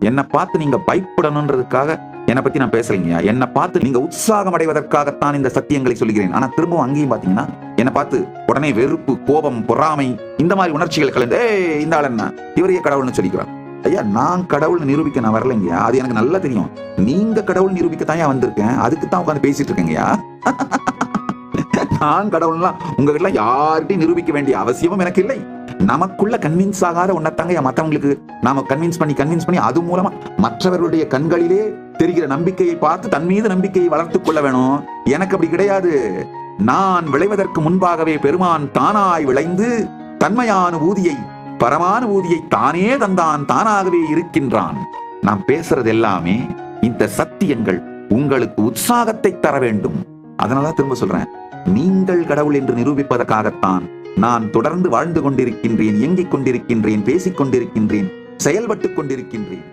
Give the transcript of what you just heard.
என்னை பார்த்து நீங்க பயப்படணுன்றதுக்காக என்னை பத்தி நான் பேசலைங்கய்யா என்னை பார்த்து நீங்க உற்சாகம் அடைவதற்காகத்தான் இந்த சத்தியங்களை சொல்கிறேன். ஆனா திரும்பவும் அங்கேயும் பாத்தீங்கன்னா என்னை பார்த்து உடனே வெறுப்பு கோபம் பொறாமை இந்த மாதிரி உணர்ச்சிகள் கலந்து ஏய் இந்த ஆள் என்ன? இவரையே கடவுள்னு சொல்லிக்கிறார்? ஐயா நான் கடவுள் நிரூபிக்க நான் வரலைங்கய்யா. அது எனக்கு நல்லா தெரியும். நீங்க கடவுள் நிரூபிக்க தான் வந்திருக்கேன். அதுக்கு தான் உட்காந்து பேசிட்டு இருக்கேங்கய்யா. நான் கடவுள்லாம் உங்ககிட்ட யார்கிட்டையும் நிரூபிக்க வேண்டிய அவசியமும் எனக்கு இல்லை. நமக்குள்ள கன்வின்ஸ் ஆகாத உன்னத்தாங்க மற்றவங்களுக்கு நாம கன்வின்ஸ் பண்ணி கன்வின்ஸ் பண்ணி அது மூலமா மற்றவர்களுடைய கண்களிலே தெரிகிற நம்பிக்கையை பார்த்து தன் மீது நம்பிக்கையை வளர்த்துக் கொள்ள வேணும். எனக்கு அப்படி கிடையாது. நான் விளைவதற்கு முன்பாகவே பெருமான் தானாய் விளைந்து தன்மையான ஊதியை பரமான ஊதியை தானே தந்தான் தானாகவே இருக்கின்றான். நாம் பேசுறது எல்லாமே இந்த சத்தியங்கள் உங்களுக்கு உற்சாகத்தை தர வேண்டும். அதனால திரும்ப சொல்றேன். நீங்கள் கடவுள் என்று நிரூபிப்பதற்காகத்தான் நான் தொடர்ந்து வாழ்ந்து கொண்டிருக்கின்றேன் இயங்கிக் கொண்டிருக்கின்றேன் பேசிக் கொண்டிருக்கின்றேன் செயல்பட்டுக் கொண்டிருக்கின்றேன்.